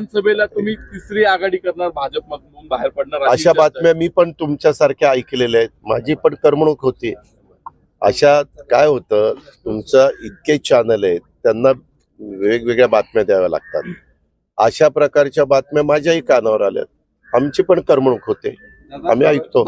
विधानसभेला तुम्ही तिसरी आघाडी करणार भाजपमधून बाहेर पडणार अशी. बातम्या मी पण तुमच्यासारख्या ऐकलेल्या आहेत. माझी पण करमणूक होती. अशा काय होतं तुमचं इतके चॅनल आहेत त्यांना वेगवेगळ्या बातम्या द्याव्या लागतात. अशा प्रकारच्या बातम्या माझ्याही कानावर आल्यात. आमची पण करमणूक होते. आम्ही ऐकतो.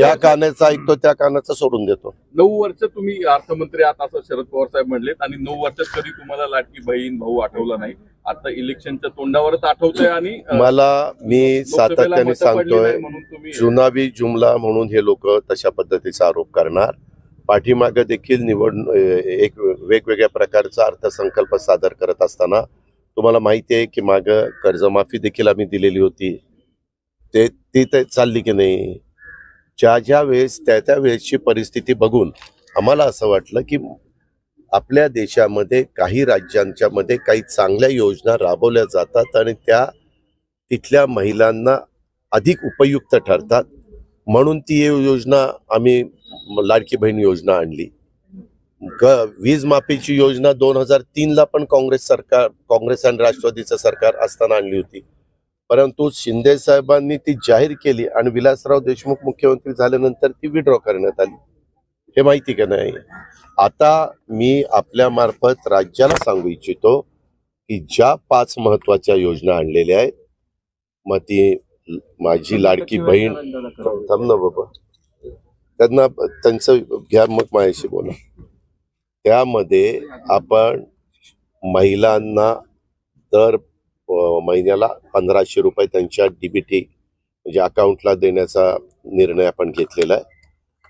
या कानाचं ऐकतो त्या कानाचं सोडून देतो. नऊ वर्ष तुम्ही अर्थमंत्री आहात असं शरद पवार साहेब म्हणलेत आणि नऊ वर्षात कधी तुम्हाला लाटकी बहीण भाऊ आठवला नाही. आता इलेक्शनच्या तोंडावरच आठवतंय आणि मला मी सातत्याने सांगतोय जुनाबी जुमला म्हणून हे लोक तशा पद्धतीचा आरोप करणार. पाठीमागे देखील निवड एक वेगवेगळ्या प्रकारचा अर्थसंकल्प सादर करत असताना तुम्हाला माहिती आहे की माग कर्जमाफी देखील आम्ही दिलेली होती. ते ती ते चालली की नाही? ज्या ज्या वेळेस त्या त्या वेळेसची परिस्थिती बघून आम्हाला असं वाटलं की आपल्या देशामध्ये काही राज्यांच्या मध्ये काही चांगल्या योजना राबवल्या जातात आणि त्या तिथल्या महिलांना अधिक उपयुक्त ठरतात. म्हणून ती योजना आम्ही लाडकी बहीण योजना आणली. ग- वीज माफीची योजना दोन हजार तीन ला पण काँग्रेस सरकार काँग्रेस आणि राष्ट्रवादीचं सरकार असताना आणली होती. परंतु शिंदे साहेबांनी ती जाहीर केली आणि विलासराव देशमुख मुख्यमंत्री झाल्यानंतर ती विड्रॉ करण्यात आली. हे माहिती का नाही? आता मी आपल्या मार्फत राज्याला सांगू इच्छितो की ज्या पाच महत्त्वाच्या योजना आणलेल्या आहेत मग ती माझी लाडकी बहीण थांब ना बाबा. त्यांना त्यांचं घ्या मग माझ्याशी बोला. त्यामध्ये आपण महिलांना दर महिन्याला पंधराशे रुपये त्यांच्या डीबीटी म्हणजे अकाउंटला देण्याचा निर्णय आपण घेतलेला आहे.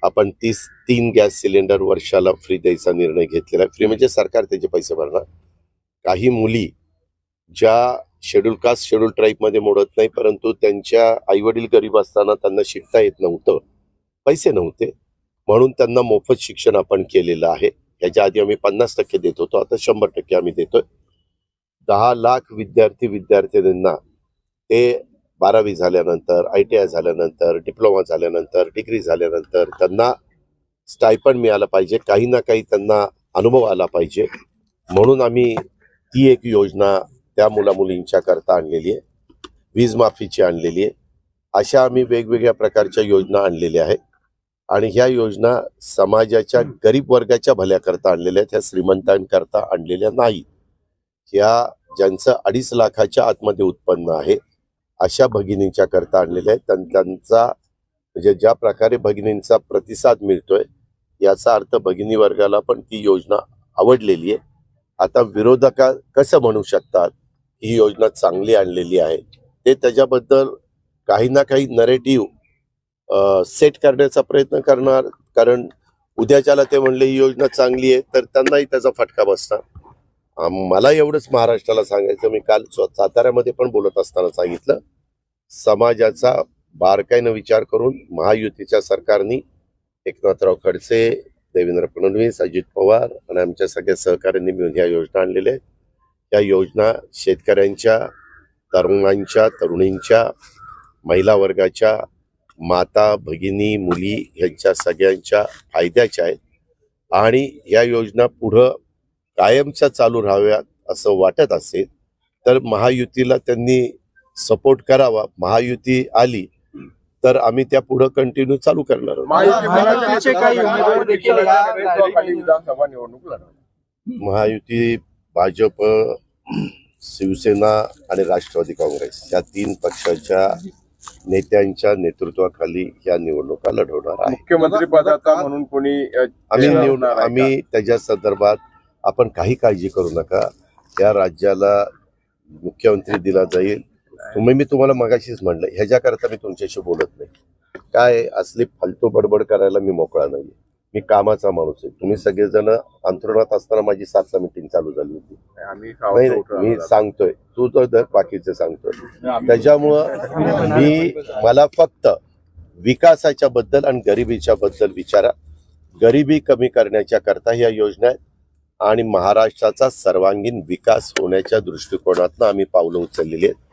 आपण तीस तीन गॅस सिलेंडर वर्षाला फ्री द्यायचा निर्णय घेतलेला आहे. फ्री म्हणजे सरकार त्याचे पैसे भरणार. काही मुली ज्या शेड्यूल कास्ट शेड्यूल ट्राईबमध्ये मोडत नाही परंतु त्यांच्या आईवडील गरीब असताना त्यांना शिकता येत नव्हतं. पैसे नव्हते. म्हणून त्यांना मोफत शिक्षण आपण केलेलं आहे. याच्या आधी आम्ही पन्नास टक्के देत होतो. आता शंभर टक्के आम्ही देतोय. दहा लाख विद्यार्थी विद्यार्थिनींना ते बारावी झाल्यानंतर आय टी आय झाल्यानंतर डिप्लोमा झाल्यानंतर डिग्री झाल्यानंतर त्यांना स्टायपण मिळालं पाहिजे. काही ना काही त्यांना अनुभव आला पाहिजे. म्हणून आम्ही ती एक योजना त्या मुला मुलींच्या करता आणलेली आहे. वीज माफीची आणलेली आहे. अशा आम्ही वेगवेगळ्या प्रकारच्या योजना आणलेल्या आहेत. आणि ह्या योजना समाजाच्या गरीब वर्गाच्या भल्याकरता आणलेल्या आहेत. ह्या श्रीमंतांकरता आणलेल्या नाही ह्या ज्यांचं अडीच लाखाच्या आतमध्ये उत्पन्न आहे अशा भगिनींच्या करता आणलेल्या आहेत. त्यांचा म्हणजे ज्या प्रकारे भगिनींचा प्रतिसाद मिळतोय याचा अर्थ भगिनी वर्गाला पण ती योजना आवडलेली आहे. आता विरोधका कसं म्हणू शकतात? ही योजना चांगली आणलेली आहे. ते त्याच्याबद्दल काही ना काही नरेटिव्ह सेट करण्याचा प्रयत्न करणार. कारण उद्याच्याला ते म्हणले ही योजना चांगली आहे तर त्यांनाही त्याचा फटका बसणार. मला एवढंच महाराष्ट्राला सांगायचं मी काल साताऱ्यामध्ये पण बोलत असताना सांगितलं समाजाचा बारकाईनं विचार करून महायुतीच्या सरकारने एकनाथराव खडसे देवेंद्र फडणवीस अजित पवार आणि आमच्या सगळ्या सहकाऱ्यांनी मिळून ह्या योजना आणलेल्या आहेत. या योजना शेतकऱ्यांच्या तरुणांच्या तरुणींच्या महिला वर्गाच्या माता भगिनी मुली ह्यांच्या सगळ्यांच्या फायद्याच्या आहेत. आणि या योजना पुढं कायमच्या चालू राहाव्यात असं वाटत असेल तर महायुतीला त्यांनी सपोर्ट करावा. महायुती आली तर आम्ही त्या पुढं कंटिन्यू चालू करणार आहोत. महायुतीचे काही उमेदवार देखील या विधानसभा निवडणूक लढवणार. महायुती भाजप शिवसेना आणि राष्ट्रवादी काँग्रेस या तीन पक्षाच्या नेत्यांच्या नेतृत्वाखाली या निवडणुका लढवणार आहे मुख्यमंत्री पदाचा म्हणून कोणी आम्ही? आम्ही त्याच्या संदर्भात आपण काही काळजी करू नका. या राज्याला मुख्यमंत्री दिला जाईल. तुम्ही मी तुम्हाला मगाशीच म्हणलं ह्याच्याकरता मी तुमच्याशी बोलत नाही. काय असली फालतू बडबड करायला मी मोकळा नाही मी कामाचा माणूस आहे. तुम्ही सगळेजण अंतरुणात असताना माझी सातला मिटिंग चालू झाली होती. मी. सांगतोय. तू तर दर बाकीचे सांगतोय. त्याच्यामुळं मी मला फक्त विकासाच्या बद्दल आणि गरिबीच्या बद्दल विचारा. गरिबी कमी करण्याच्या करता ह्या योजना आहेत. आणि महाराष्ट्राचा सर्वांगीण विकास होण्याच्या दृष्टिकोनातनं आम्ही पावलं उचललेली आहेत.